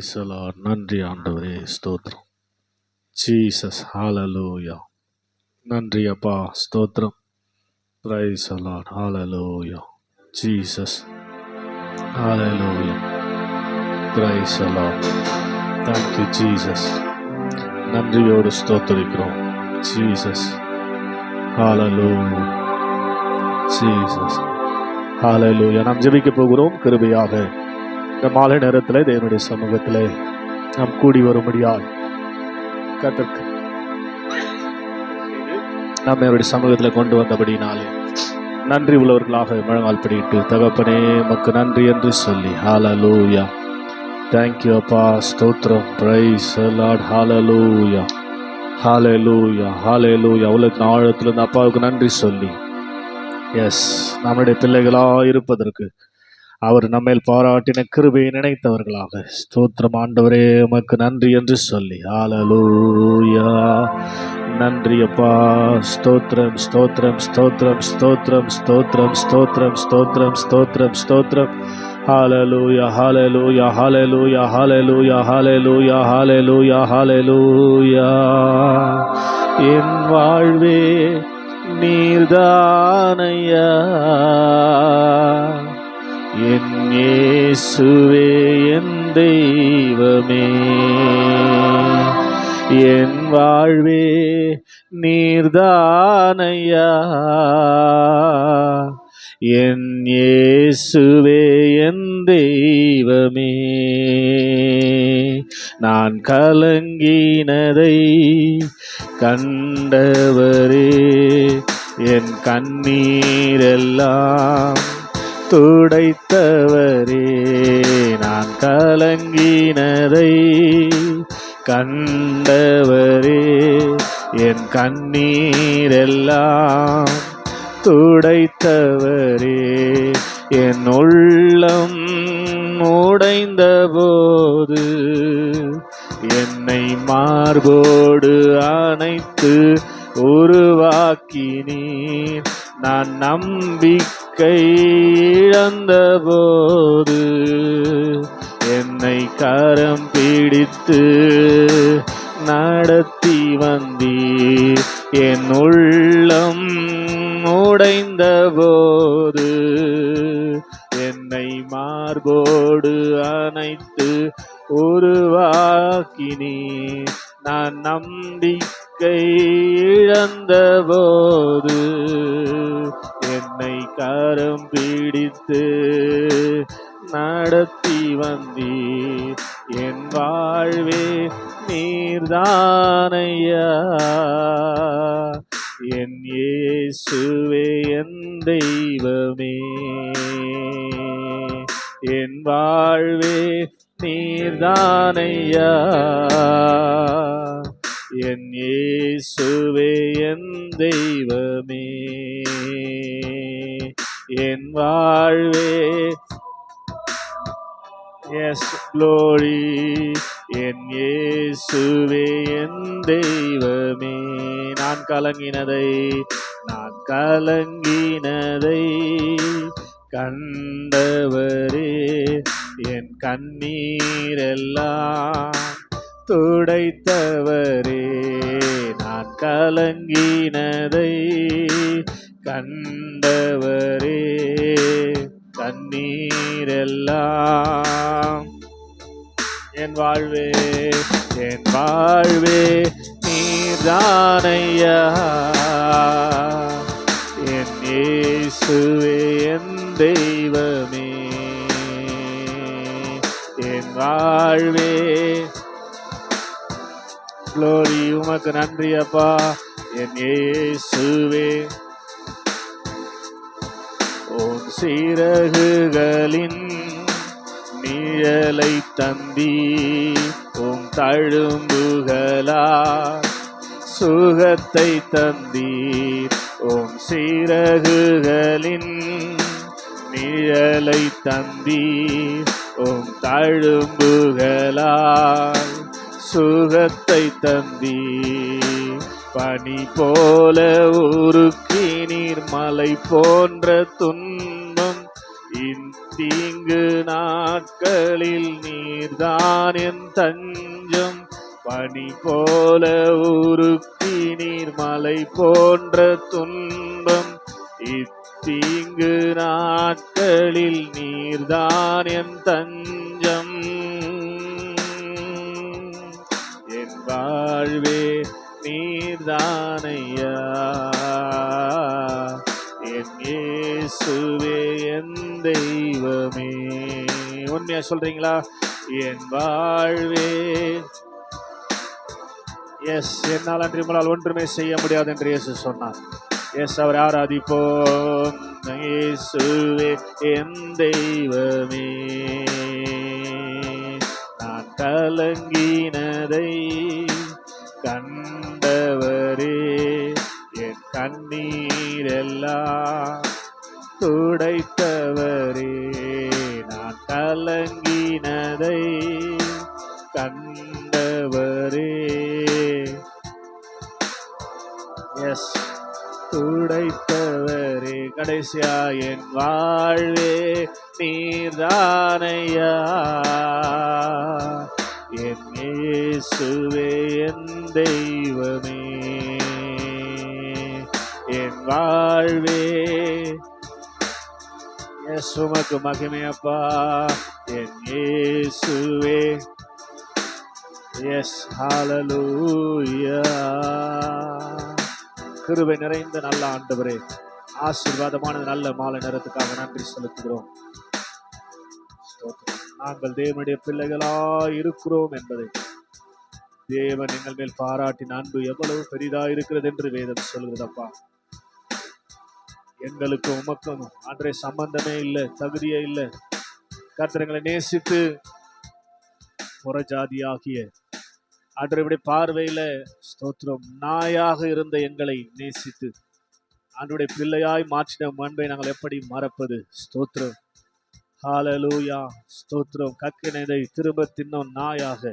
பிரைசலா நன்றி ஆண்டவரே ஸ்தோத்ரம் ஜீசஸ் ஹாலலூயா நன்றி அப்பா ஸ்தோத்ரம் praise the Lord hallelujah Jesus hallelujah praise the Lord thank you Jesus. நன்றியோடு ஸ்தோத்தரிக்கிறோம். ஜீசஸ் ஹாலலூயா ஜீசஸ் ஹாலலூயா நாம் ஜெபிக்க போகிறோம் கிருபையாக. இந்த மாலை நேரத்தில் தேவனுடைய சமூகத்தில் நாம் கூடி வரும்படியால் கத்தற்கு நாம் அவருடைய சமூகத்தில் கொண்டு வந்தபடினாலே நன்றி உள்ளவர்களாக முழங்கால் படிட்டு தகப்பனே மக்கு நன்றி என்று சொல்லி ஹாலலூயா தேங்க்யூ அப்பா ஸ்தோத்ரம் பிரைஸ் லார்ட் ஹாலலூயா ஹாலலூயா ஹalleluya உலக ஆழத்திலிருந்து அப்பாவுக்கு நன்றி சொல்லி. எஸ் நம்முடைய பிள்ளைகளாக இருப்பதற்கு அவர் நம்மேல் பாராட்டின கிருபையை நினைத்தவர்களாக. ஸ்தோத்திரம் ஆண்டவரே உமக்கு நன்றி என்று சொல்லி. ஆலலூயா நன்றி அப்பா. ஸ்தோத்திரம் ஸ்தோத்திரம் ஸ்தோத்திரம் ஸ்தோத்திரம் ஸ்தோத்திரம் ஸ்தோத்திரம் ஸ்தோத்திரம் ஸ்தோத்திரம் ஸ்தோத்திரம். ஹalleluya ஹalleluya ஹalleluya ஹalleluya ஹalleluya ஹalleluya ஹalleluya. என் வாழ்வே நீர்தானையா. என் இயேசுவே என் தெய்வமே. என் வாழ்வே நீர்தானையா என் இயேசுவே என் தெய்வமே. நான் கலங்கினதை கண்டவரே என் கண்ணீரெல்லாம் துடைத்தவரே. நான் கலங்கினதை கண்டவரே. என் கண்ணீரெல்லாம் துடைத்தவரே. என் உள்ளம் உடைந்த போது என்னை மார்போடு அணைத்து உருவாக்கினீர். நான் நம்பிக்கை இழந்த போது என்னை கரம் பிடித்து நடத்தி வந்தீர். என் உள்ளம் உடைந்த போது என்னை மார்போடு அணைத்து உருவாக்கினீர். நான் நம்பிக்கை இழந்த போது என்னை கரம் பிடித்து நடத்தி வந்தீர். என் வாழ்வே நீர்தானையா? என் இயேசுவே என் தெய்வமே. என் வாழ்வே நீர்தானையா? என் இயேசுவே என் தெய்வமே. என் வாழ்வே. எஸ் க்ளோரி என் இயேசுவே என் தெய்வமே. நான் கலங்கினதை நான் கலங்கினதை கண்டவரே என் கண்ணீரெல்லாம் துடைத்தவரே நான் கலங்கினதை கண்டவரே கண்ணீரெல்லாம் என் வாழ்வே என் வாழ்வே நீர்தானையா? என் இயேசுவே என் தெய்வமே. என் வாழ்வே க்ளோரி உமக்கு நன்றி அப்பா. என் இயேசுவே. உன் சீரகுகளின் நிழலை தந்தி உன் தழும்புகளா சுகத்தை தந்தீர். ஓம் சீரகுகளின் நிழலை தந்தீர். ஓம் தழும்புகளால் சுகத்தை தந்தீர். பனி போல உருக்கி நீர் மலை போன்ற துன்பம். இத்தீங்கு நாட்களில் நீர்தான் என் தஞ்சம். பனி போல உருக்கி மலை போன்ற துன்பம் இத்தீங்கு நாட்களில் நீர்தான் என் தஞ்சம். என் வாழ்வே நீர்தானையா? என் இயேசுவே என் தெய்வமே. உண்மையா சொல்றீங்களா? என் வாழ்வே எஸ் என்னால் அன்றி உங்களால் ஒன்றுமே செய்ய முடியாது என்று இயேசு சொன்னார். எஸ் அவர் ஆராதிப்போம். இயேசுவே என் தெய்வமே. நான் கலங்கினதை கண்டவரே என் கண்ணீரெல்லாம் துடைத்தவரே. நான் கலங்கினதை கண் எஸ். துடைத்தவரே கடைசியா என் வாழ்வே நீர்தானையா? என் இயேசுவே என் தெய்வமே. என் வாழ்வே. சுமக்கு மகிமையப்பா என் இயேசுவே. எஸ் ஹalleluya. கிருவை நிறைந்த நல்ல ஆண்டவரே. ஆசீர்வாதமான நல்ல மாலை நேரத்துக்காக நன்றி செலுத்துகிறோம். நாங்கள் தேவனுடைய பிள்ளைகளா இருக்கிறோம் என்பதை. தேவன் எங்கள் மேல் பாராட்டின் அன்பு எவ்வளவு பெரிதா இருக்கிறது என்று வேதம் சொல்கிறதப்பா எங்களுக்கு உமக்கும் அன்றைய சம்பந்தமே இல்லை தகுதியே இல்லை. கர்த்தரங்களை நேசித்து புறஜாதியாகிய ஆண்டவருடைய பார்வையில் ஸ்தோத்திரம். நாயாக இருந்த எங்களை நேசித்து ஆண்டுடைய பிள்ளையாய் மாற்றின மண்பை நாங்கள் எப்படி மறப்பது? ஸ்தோத்திரம். ஹாலலூயா ஸ்தோத்திரம். கக்கினதை திரும்ப தின்னோம் நாயாக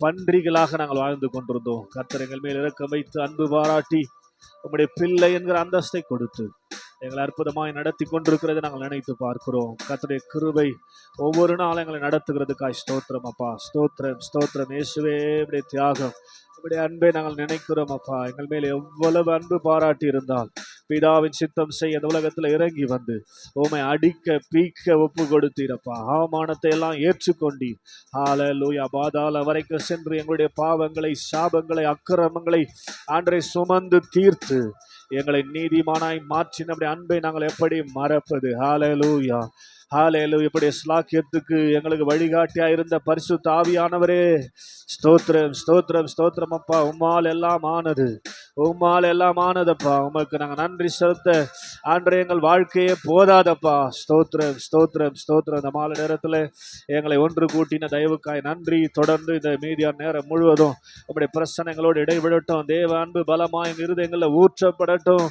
பன்றிகளாக நாங்கள் வாழ்ந்து கொண்டிருந்தோம். கர்த்தர் எங்கள் மேல் இறக்கம் வைத்து அன்பு பாராட்டி உம்முடைய பிள்ளை என்கிற அந்தஸ்தை கொடுத்து எங்களை அற்புதமாய் நடத்தி கொண்டிருக்கிறதை நாங்கள் நினைத்து பார்க்கிறோம். கத்துடைய கிருபை ஒவ்வொரு நாளும் எங்களை நடத்துகிறதுக்காய் ஸ்தோத்திரம் அப்பா. ஸ்தோத்திரம் ஸ்தோத்திரம். இயேசுவே இப்படி தியாகம் இப்படி அன்பை நாங்கள் நினைக்கிறோம் அப்பா. எங்கள் மேல் எவ்வளவு அன்பு பாராட்டி இருந்தால் பிதாவின் சித்தம் செய்ய இந்த உலகத்தில் இறங்கி வந்து உமை அடிக்க பீக்க ஒப்பு கொடுத்தீரப்பா அவமானத்தை எல்லாம் ஏற்றுக்கொண்டி ஆல லூயா பாதாள வரைக்கும் சென்று எங்களுடைய பாவங்களை சாபங்களை அக்கிரமங்களை ஆண்டரை சுமந்து தீர்த்து எங்களை நீதிமானாய் மாற்றி நம்முடைய அன்பை நாங்கள் எப்படி மறப்பது? ஹாலலூயா ஹalleluya. இப்படி ஸ்லாக்கியத்துக்கு எங்களுக்கு வழிகாட்டியா இருந்த பரிசு தாவியானவரே ஸ்தோத்திரம் ஸ்தோத்திரம் ஸ்தோத்திரம் அப்பா. உம்மால் எல்லாம் ஆனது. உம்மால் எல்லாம் ஆனதப்பா. உமக்கு நாங்கள் நன்றி செலுத்த. ஆண்டரே எங்கள் வாழ்க்கையே போதாதப்பா. ஸ்தோத்திரம் ஸ்தோத்திரம் ஸ்தோத்திரம். இந்த மாலை நேரத்தில் எங்களை ஒன்று கூட்டின தயவுக்காய் நன்றி. தொடர்ந்து இந்த மீதியான நேரம் முழுவதும் அப்படி பிரச்சனைகளோடு இடைவிடட்டும். தேவ அன்பு பலமாய் எங்கள் இருதயங்களில் ஊற்றப்படட்டும்.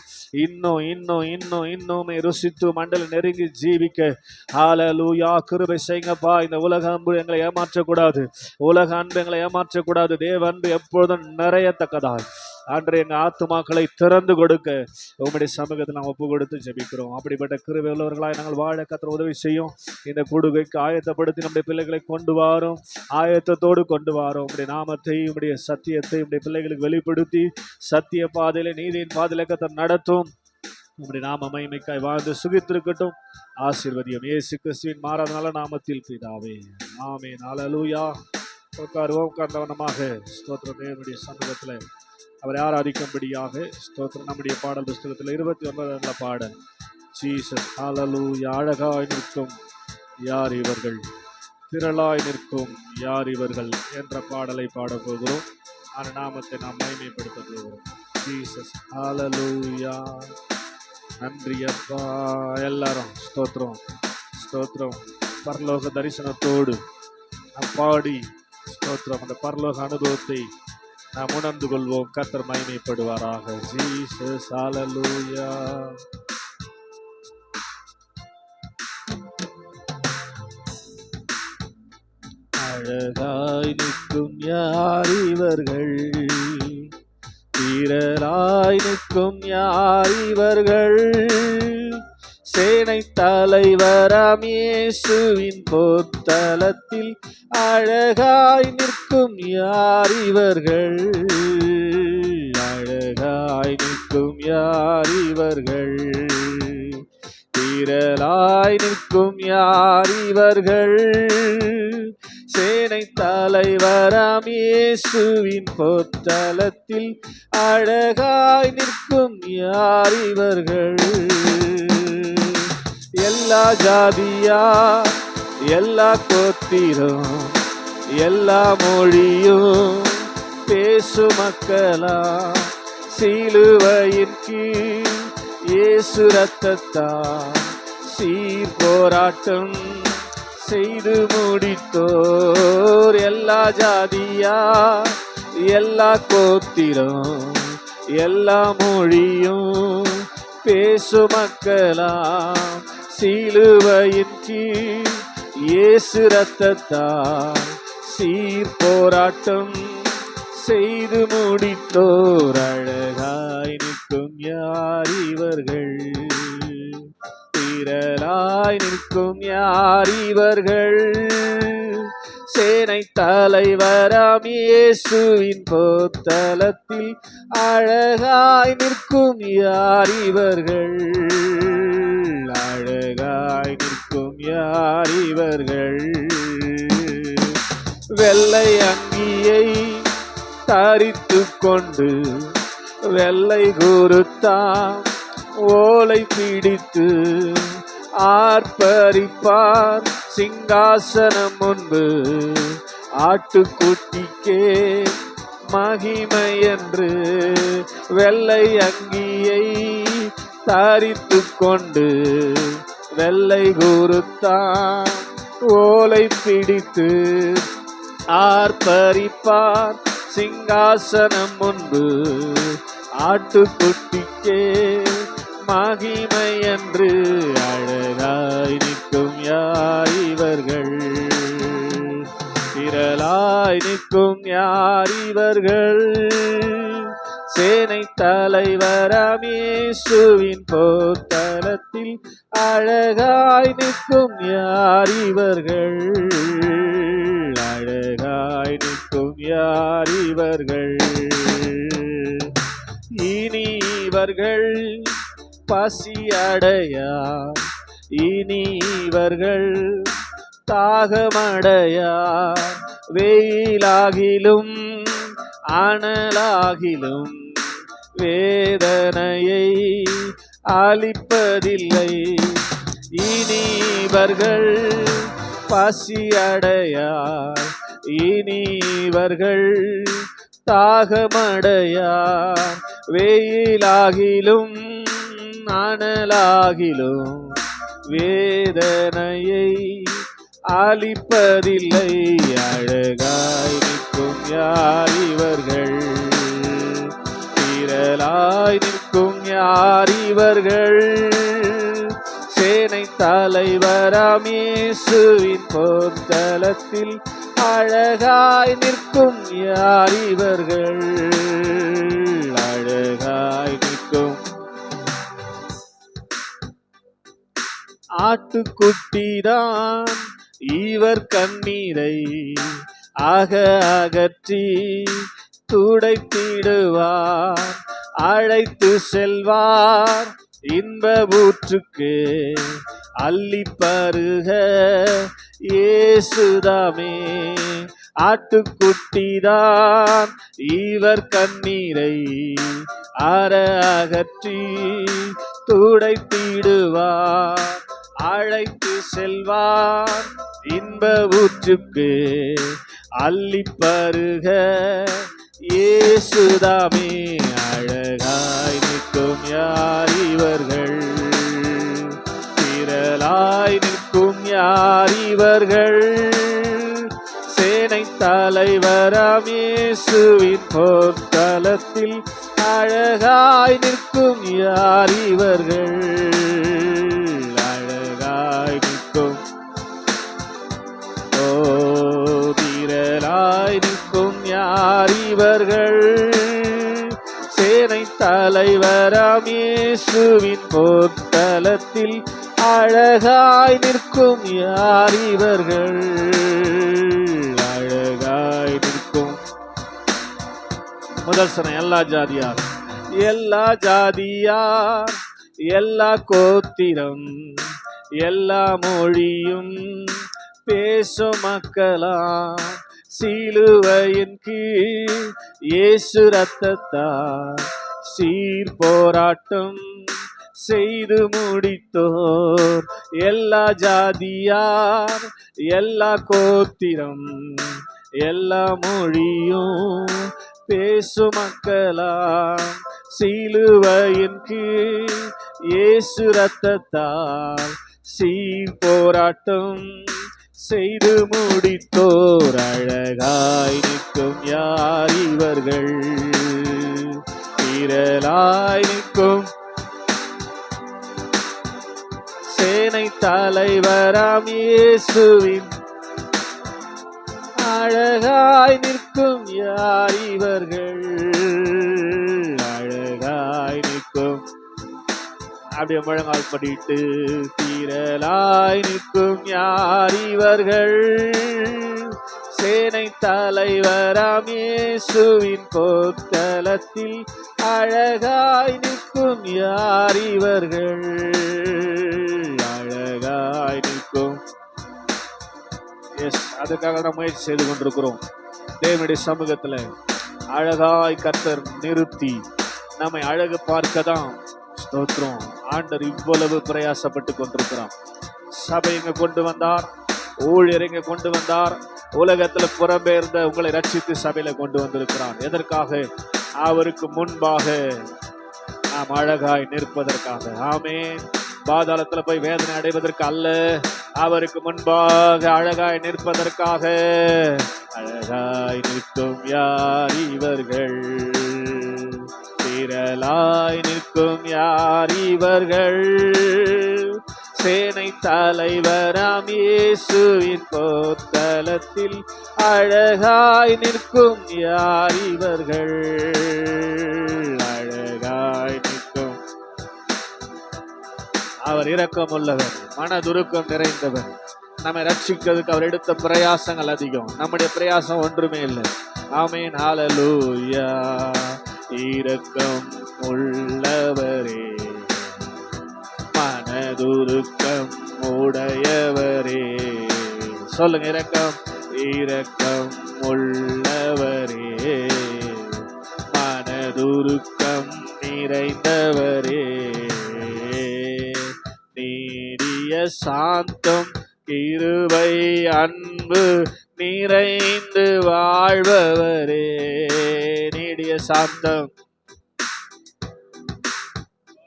இன்னும் இன்னும் இன்னும் இன்னுமே ருசித்து மண்டல நெருங்கி ஜீவிக்க ஹாலலூயா கிருபை செய்யுங்கப்பா இந்த உலக அன்பு எங்களை ஏமாற்றக்கூடாது. உலக அன்பு எங்களை ஏமாற்றக்கூடாது. தேவ அன்பு எப்பொழுதும் நிறையத்தக்கதாய். அன்று எங்கள் ஆத்துமாக்களை திறந்து கொடுக்க உங்களுடைய சமூகத்தில் நாம் ஒப்பு கொடுத்து ஜெபிக்கிறோம். அப்படிப்பட்ட கிருபை உள்ளவர்களாக நாங்கள் வாழ கத்திர உதவி செய்யும். இந்த கூடுகைக்கு ஆயத்தப்படுத்தி நம்முடைய பிள்ளைகளை கொண்டு வாரோம். ஆயத்தத்தோடு கொண்டு வாரோம். உங்களுடைய நாமத்தை உங்களுடைய சத்தியத்தை உங்களுடைய பிள்ளைகளுக்கு வெளிப்படுத்தி சத்திய பாதையில நீதியின் பாதையில கத்தர் நடத்தும். உங்களுடைய நாம மகிமைக்காய் வாழ்ந்து சுகித்திருக்கட்டும். ஆசீர்வதியம் ஏசு கிறிஸ்துவின் மாறாதனால நாமத்தில் பிதாவே. ஆமே நாளலூயா உட்காருவோம் உட்கார்ந்தவனமாக ஸ்தோத்திரம் தேவனுடைய சமூகத்தில். அவரை ஆராதிக்கும்படியாக ஸ்தோத்திரம். நம்முடைய பாடல் புஸ்தகத்தில் இருபத்தி ஒன்பதாம் பாடல். ஜீசஸ் அலலூயா அழகாய் நிற்கும் யார் இவர்கள்? திரளாய் நிற்கும் யார் இவர்கள்? என்ற பாடலை பாடப் போகிறோம். அந்த நாமத்தை நாம் மகிமைப்படுத்த போகிறோம். ஜீசஸ் ஹalleluya. நன்றி அப்பா எல்லாரும் ஸ்தோத்திரம் ஸ்தோத்திரம். பரலோக தரிசனத்தோடு நாம் பாடி ஸ்தோத்திரம். அந்த பரலோக அனுபவத்தை நாம் உணர்ந்து கொள்வோம். கத்தர் மகிமைப்படுவாராக. ஜீசஸ் சாலலூயா அழகாய் நிற்கும் யார் இவர்கள்? வீரராய் நிற்கும் நிற்கும் யார் இவர்கள்? சேனை தலைவராம் இயேசுவின் போத்தலத்தில் அழகாய் நிற்கும் யார் இவர்கள்? அழகாய் நிற்கும் யார் இவர்கள்? திரளாய் நிற்கும் யார் இவர்கள்? சேனை தலைவராம் இயேசுவின் பொத்தலத்தில் அழகாய் நிற்கும் யார் இவர்கள்? எல்லா ஜாதியா எல்லா கோத்திரம் எல்லா மொழியும் பேசு மக்களா சீலுவையின் கீழ் இயேசு ரத்தத்தா சீர் போராட்டம் செய்து முடித்தோர். எல்லா ஜாதியா எல்லா கோத்திரம் எல்லா மொழியும் பேசு மக்களா சீலுவையின் கீழ் இயேசு ரத்தத்தா சீர் போராட்டம் செய்து முடித்தோர். அழகாய் நிற்கும் யார் இவர்கள்? திரளாய் நிற்கும் யார் இவர்கள்? சேனை தலைவராம் இயேசுவின் போத்தலத்தில் அழகாய் நிற்கும் யார் இவர்கள்? அழகாய் நிற்கும் யார் இவர்கள்? வெள்ளை அங்கியை தரித்து கொண்டு வெள்ளை குருத்தா ஓலை பிடித்து ஆர்ப்பரிப்பார். சிங்காசனம் முன்பு ஆட்டுக்குட்டிக்கே மகிமை என்று வெள்ளை அங்கியை தரித்து கொண்டு வெள்ளை குருத்தான் ஓலை பிடித்து ஆர்ப்பரிப்பார். சிங்காசனம் முன்பு ஆட்டுக்குட்டிக்கே மகிமை என்று அழகாய் நிற்கும் யார் இவர்கள்? திரளாய் நிற்கும் யார் இவர்கள்? சேனை தலைவர் அமேசுவின் போத்தலத்தில் அழகாய் நிற்கும் யார் இவர்கள்? அழகாய் நிற்கும் யார் இவர்கள்? இவர்கள் பசியடையா இனி இவர்கள் தாகமடையா வெயிலாகிலும் அனலாகிலும் வேதனையை அளிப்பதில்லை இனி இவர்கள் பசியடையா இனி இவர்கள் தாகமடையார் வெயிலாகிலும் அனலாகிலும் வேதனையை அளிப்பதில்லை அழகாய் நிற்கும் யார் இவர்கள்? திரளாய் நிற்கும் யார் இவர்கள்? சேனை தலைவராமேசுவின் போர்த்தலத்தில் அழகாய் நிற்கும் யார் இவர்கள்? அழகாய் நிற்கும். ஆட்டுக்குட்டிதான் இவர் கண்ணீரை அக அகற்றி துடைத்திடுவார். அழைத்து செல்வார். இன்ப ஊற்றுக்கு அள்ளி பருக ஆட்டுக்குட்டிதான் இவர் கண்ணீரை அற அகற்றி துடைத்திடுவார். அழைத்து செல்வார் இன்ப ஊற்றுக்கு அள்ளி பருக இயேசுதாமே. அழகாய் நிற்கும் யார்? யார் இவர்கள் சேனை தலைவராம் இயேசுவின் போர்க்களத்தில் அழகாய் நிற்கும் யார் இவர்கள் அழகாய் நிற்கும். ஓ திரளாய் நிற்கும் யார் இவர்கள் சேனை தலைவராம் இயேசுவின் போர்த்தலத்தில் அழகாய் நிற்கும் யார் இவர்கள்? அழகாய் நிற்கும். முதல் சனம் எல்லா ஜாதியார். எல்லா ஜாதியார் எல்லா கோத்திரம் எல்லா மொழியும் பேசும் மக்களா சீலுவையின் கீழ் இயேசு ரத்தத்தார் சீர் போராட்டம் செய்து முடித்தோர். எல்லா ஜாதியார் எல்லா கோத்திரம் எல்லா மொழியும் பேசு மக்களா சிலுவையின் கீழ் இயேசு ரத்தத்தால் சீர் போராட்டம் செய்து முடித்தோர். அழகாய் நிற்கும் யார் இவர்கள்? திரளாய் நிற்கும் தலைவராம் இயேசுவின் அழகாய் நிற்கும் யார் இவர்கள்? அழகாய் நிற்கும் அப்படியே முழங்கால் படிட்டு தீரலாய் நிற்கும் யார் இவர்கள்? சேனை தலைவர் இயேசுவின் போர்க்களத்தில் அழகாய் நிற்கும் யார் இவர்கள்? அழகாய் நிற்கும். எஸ் அதுக்காக தான் முயற்சி செய்து கொண்டிருக்கிறோம். தேவனுடைய சமூகத்தில் அழகாய் கர்த்தர் நிறுத்தி நம்மை அழகு பார்க்க தான் ஸ்தோத்திரம். ஆண்டர் இவ்வளவு பிரயாசப்பட்டு கொண்டிருக்கிறோம் சபை இங்க கொண்டு வந்தார்? ஊழியர் இங்க கொண்டு வந்தார்? உலகத்துல புறம்பெயர்ந்த உங்களை ரட்சித்து சபையில கொண்டு வந்திருக்கிறார். எதற்காக? அவருக்கு முன்பாக நாம் அழகாய் நிற்பதற்காக. ஆமே பாதாளத்துல போய் வேதனை அடைவதற்கு அல்ல. அவருக்கு முன்பாக அழகாய் நிற்பதற்காக. அழகாய் நிற்கும் யார் இவர்கள்? திரளாய் நிற்கும் யார் இவர்கள்? சேனை தலைவராம் இயேசுவின் போர்த்தலத்தில் அழகாய் நிற்கும் யார் இவர்கள்? அழகாய் நிற்கும். அவர் இரக்கமுள்ளவர் மனதுருக்கம் நிறைந்தவர். நம்மை ரட்சிக்கிறதுக்கு அவர் எடுத்த பிரயாசங்கள் அதிகம். நம்முடைய பிரயாசம் ஒன்றுமே இல்லை. ஆமேன் ஹாலலூயா இரக்கம் உள்ளவரே மனதுருக்கம் உடையவரே. சொல்லுங்க இரக்கம். இரக்கம் உள்ளவரே மனதுருக்கம் நிறைந்தவரே. நீடிய சாந்தம் கிருபை அன்பு நிறைந்து வாழ்பவரே நீடிய சாந்தம்.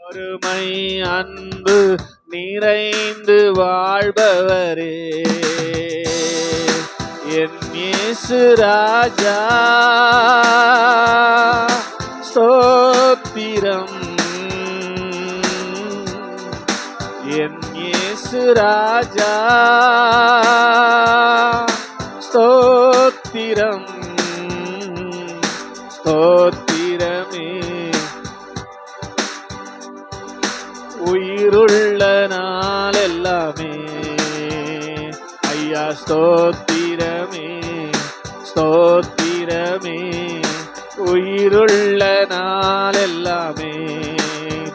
ஒருமை அன்பு நிறைந்து வாழ்பவரே என் இயேசு ராஜா ஸ்தோத்திரம். ராஜா. ஸ்தோத்திரம். ஸ்தோத்திரமே. உயிருள்ள நாள் எல்லாமே ஐயா ஸ்தோத்திரமே. ஸ்தோத்திரமே. உயிருள்ள நாள் எல்லாமே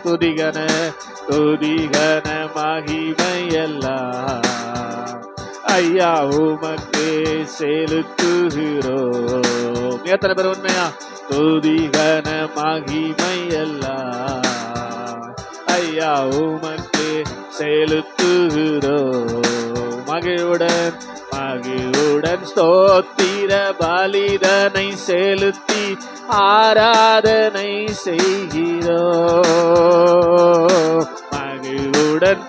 துதிகன துதிகன மகிமையெல்லாம் ஐயா உமக்கு செலுத்துகிறோம். எத்தனை பேர் உண்மையா? துதிகன மகிமையெல்லாம் ஐயா உமக்கு செலுத்துகிறோம். மகிழ்வுடன் மகிழ்வுடன் ஸ்தோத்திர பலிதனை செலுத்தி ஆராதனை செய்கிறோ. மகிழுடன்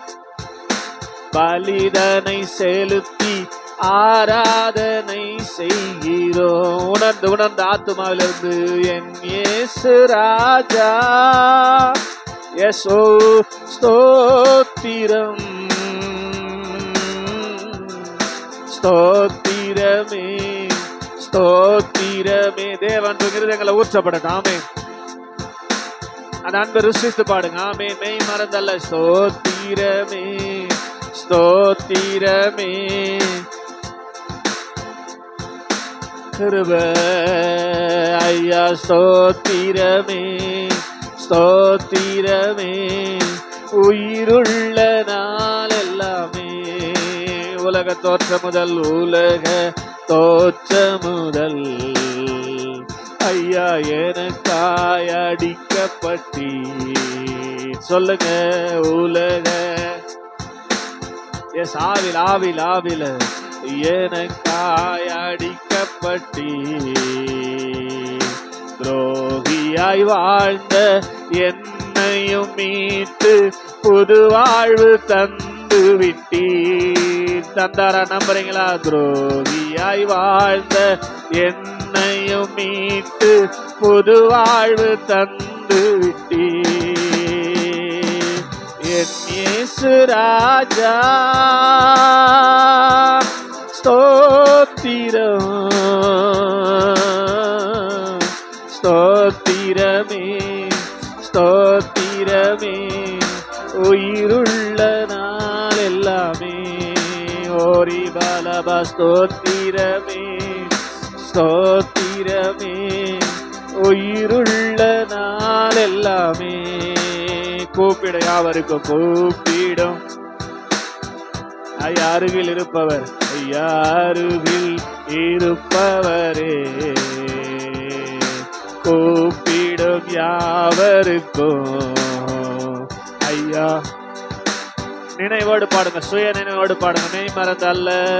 பலிதனை செலுத்தி ஆராதனை செய்கிறோம் உணர்ந்து உணர்ந்து ஆத்மாவிலிருந்து என் இயேசு ராஜா. எசோ ஸ்தோத்திரம். ஸ்தோத்திரமே ஸ்தோத்திரமே. தேவன் இருதயங்களை ஊற்றப்படட்டும். ஆமே அந்த அன்பை ருசித்து பாடுங்க. ஆமே மெய் மறந்தல்ல. ஸ்தோத்திரமே ஸ்தோத்திரமே. கிருப ஐயா ஸ்தோத்திரமே ஸ்தோத்திரமே. உயிருள்ள நான் உலக தோற்ற முதல் உலக தோற்ற முதல் ஐயா எனக்காய் அடிக்கப்பட்டி சொல்லுங்க உலக. எஸ் ஆவில் ஆவில் ஆவில எனக்காய் அடிக்கப்பட்டி துரோகியாய் வாழ்ந்த என்னையும் மீட்டு புது வாழ்வு தந்த விட்டீர் தந்தாரா நம்புறீங்களா? துரோகியாய் வாழ்ந்த என்னையும் மீட்டு புது வாழ்வு தந்து விட்டீர் என் இயேசு ராஜா ஸ்தோத்திரம். ஸ்தோத்திரமே ஸ்தோத்திரமே. உயிருள்ள நாள் எல்லாமே கூப்பிட யாவருக்கும் கூப்பிடும். ஐயா அருகில் இருப்பவர் ஐயா அருகில் இருப்பவரே. கூப்பிடும் யாவருக்கும். ஐயா நினைவோடு பாடுங்க சுய நினைவோடு பாடுங்க மெய் மறந்தல்ல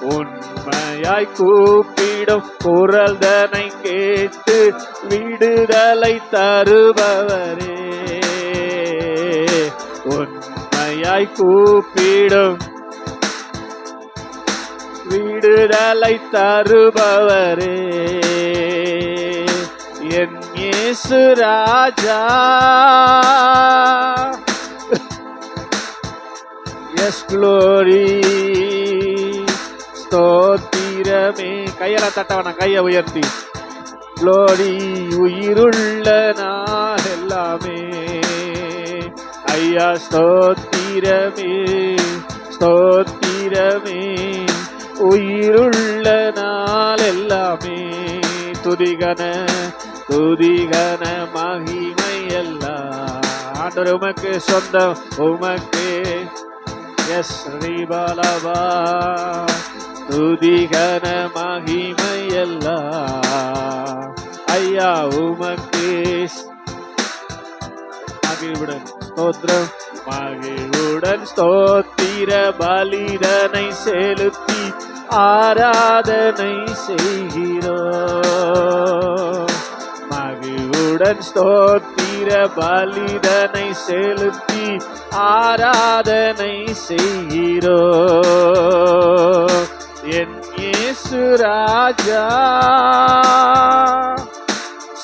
உண்மையாய் கூப்பிடும் குரல்தனை கேட்டு விடுதலை தருபவரே. உண்மையாய் கூப்பிடும் விடுதலை தருபவரே. என் இயேசு ராஜா. எஸ் குளோரி ஸ்தோத்திரமே. கையெல்லாம் தட்டவன கையை உயர்த்தி. க்ளோரி உயிருள்ள நான் எல்லாமே. ஐயா ஸ்தோத்திரமே ஸ்தோத்திரமே. உயிருள்ள நாள் எல்லாமே. துதிகன துதிகன மகிமை எல்லாம். ஆண்டவர் உமக்கு சொந்தம் உமக்கு. எஸ் ரீபாலவா துதிகன மகிமை ஐயா உமக்கு மகிழ்வுடன் ஸ்தோத்திரம். மகிழ்வுடன் ஸ்தோத்திர பலிதனை செலுத்தி ஆராதனை செய்கிறோ மகிழ்வுடன் ஸ்தோத்திர பலிதனை செலுத்தி ஆராதனை செய்கிறோ என் இயேசு ராஜா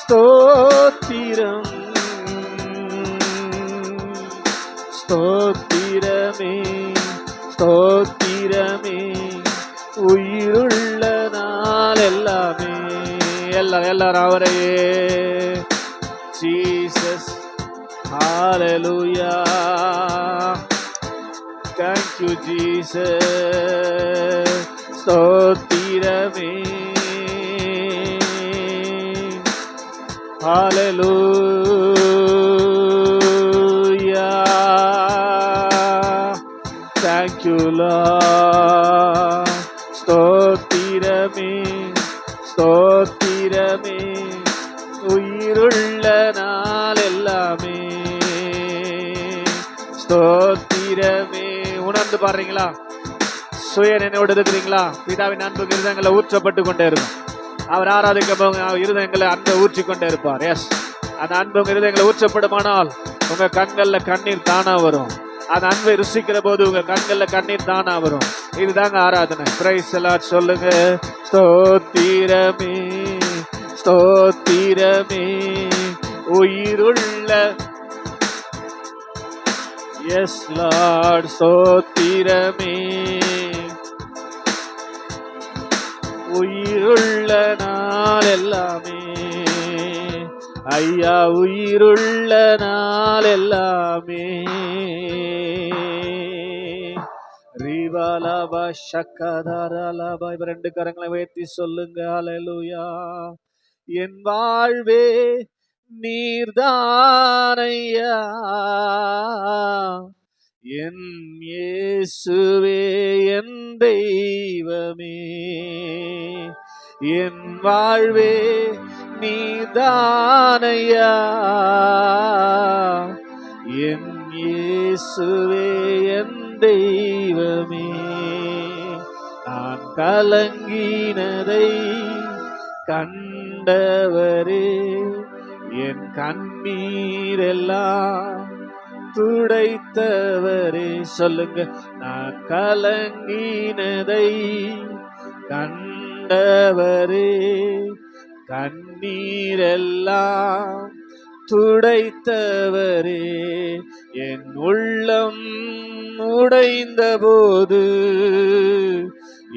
ஸ்தோத்திரம். ஸ்தோத்திரமே ஸ்தோத்திரமே. உயிருள்ள நாள் எல்லாமே. எல்லாம் எல்லாரும் அவரையே. Jesus hallelujah. Thank you jesus. ஸ்தோத்திரமே Hallelujah. Thank you, Lord. ஸ்தோத்திரமே ஸ்தோத்திரமே உயிருள்ள நாள் எல்லாமே. ஸ்தோத்திரமே உணர்ந்து பாடுறீங்களா? சுய நினைவோடு இருக்கிறீங்களா? பிதாவின் அன்பு இருதங்களை ஊற்றப்பட்டு கொண்டே இருக்கும். அவர் ஆராதிக்க இருதயங்களை அன்பை ஊற்றி கொண்டே இருப்பார். எஸ் அந்த அன்பு உங்க இருதயங்களை ஊற்றப்படுமானால் உங்க கண்கள்ல கண்ணீர் தானா வரும். அந்த அன்பை ருசிக்கிற போது உங்க கண்கள்ல கண்ணீர் தானா வரும். இதுதாங்க ஆராதனை. பிரைஸ் எல்லாம் சொல்லுங்க. ஸ்தோத்திரமே ஸ்தோத்திரமே. உயிருள்ள. எஸ் லார்ட் ஸ்தோத்திரமே. உயிருள்ள நாள் எல்லாமே ஐயா உயிருள்ள நாள் எல்லாமே ரிபாலாபா ஷக்கதாராலாபா இவ ரெண்டு கரங்களை உயர்த்தி சொல்லுங்க. அலலுயா என் வாழ்வே நீர்தானையா. என் இயேசுவே என் தெய்வமே. என் வாழ்வே நீதானையா? என் இயேசுவே என் தெய்வமே நான் கலங்கினதை கண்டவரே என் கண்ணீரெல்லாம் துடைத்தவரே. சொல்லுங்க நான் கலங்கினதை ஆண்டவரே கண்ணீரெல்லாம் துடைத்தவரே என் உள்ளம் உடைந்த போது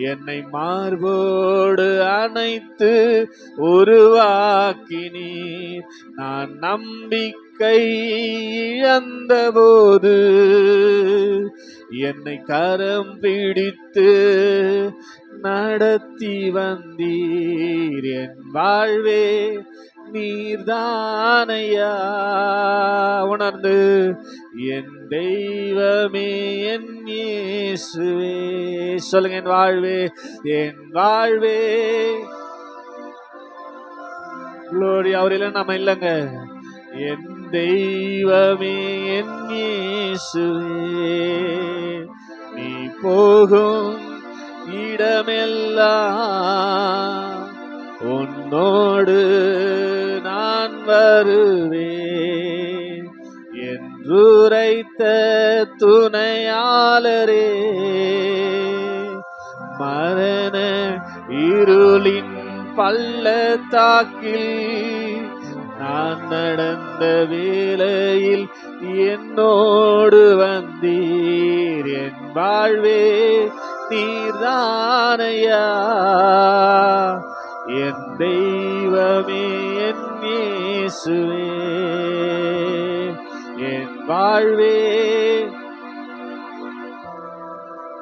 என்னை மார்போடு அணைத்து உருவாக்கினீர். நான் நம்பிக்கை இழந்த போது என்னை கரம் பிடித்து நடத்தி வந்தீர். என் வாழ்வே நீர்தானையா? உணர்ந்து என் தெய்வமே என் இயேசுவே. சொல்லுங்க என் வாழ்வே என் வாழ்வே. குளோரி அவர் இல்லை நம்ம இல்லைங்க. என் தெய்வமே என் இயேசுவே. நீ போகும் இடமெல்லாம் உன்னோடு நான் வருவேன். என்றுரைத்த துணையாளரே மரண இருளின் பள்ளத்தாக்கில் நான் நடந்த வேளையில் என்னோடு வந்தீர். என் வாழ்வே நீர்தானையா? என் தெய்வமே என் இயேசுவே. என் வாழ்வே.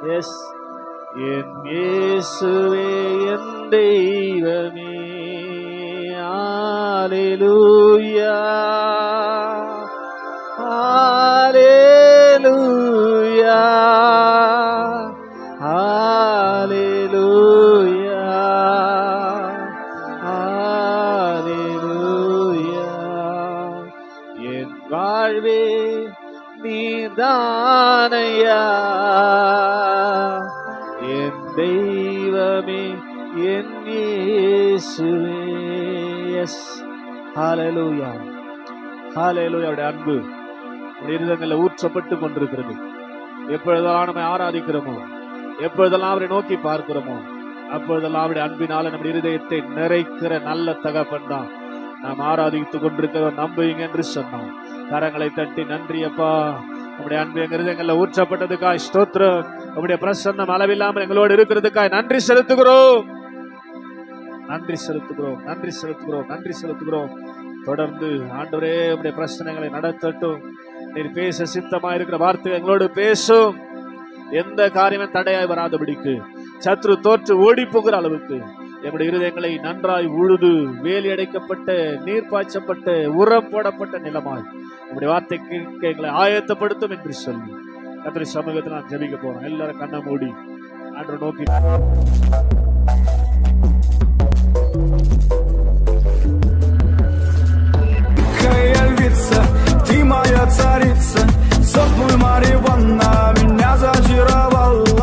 எஸ். என் இயேசுவே என் தெய்வமே. ஆலேலூயா ஆலேலூயா ஆலேலூயா ஆலேலூயா என் வாழ்வே நீதானையா? என் தெய்வமே என் இயேசுவே. எஸ் ஹாலேலூயா ஹாலேலூயா அவருடைய அன்பு இருதங்களில் ஊற்றப்பட்டு கொண்டிருக்கிறது. எப்பொழுதெல்லாம் நம்மை ஆராதிக்கிறோமோ எப்பொழுதெல்லாம் அவரை நோக்கி பார்க்கிறோமோ அப்பொழுதெல்லாம் அவருடைய அன்பினால நம்முடைய இருதயத்தை நிறைக்கிற நல்ல தகப்பன் தான் நாம் ஆராதித்துக் கொண்டிருக்கிறோம் நம்புவீங்க என்று சொன்னோம் கரங்களை தட்டி நன்றி அப்பா. நம்முடைய அன்பு எங்க இருதயங்களில் ஊற்றப்பட்டதுக்காய் ஸ்தோத்திரம். நம்முடைய பிரசன்னம் அளவில்லாமல் எங்களோடு இருக்கிறதுக்காய் நன்றி செலுத்துகிறோம். நன்றி செலுத்துகிறோம் நன்றி செலுத்துகிறோம் நன்றி செலுத்துகிறோம். தொடர்ந்து ஆண்டவரே உடைய பிரச்சனைகளை நடத்தட்டும். நீர் பேச சித்தமாக இருக்கிற வார்த்தை எங்களோடு பேசும். எந்த காரியமும் தடையாய் வராதபடிக்கு சத்ரு தோற்று ஓடி போகிற அளவுக்கு எங்களுடைய இருதயங்களை நன்றாய் உழுது வேலி அடைக்கப்பட்ட நீர் பாய்ச்சப்பட்ட உரம் போடப்பட்ட நிலமாய் உங்களுடைய வார்த்தை கேட்க எங்களை ஆயத்தப்படுத்தும் என்று சொல்லி கத்திரி சமூகத்தில் நான் ஜெபிக்க போறோம். எல்லாரும் கண்ணை மூடி அன்று நோக்கி моя царица, со Мариванна меня зачаровала.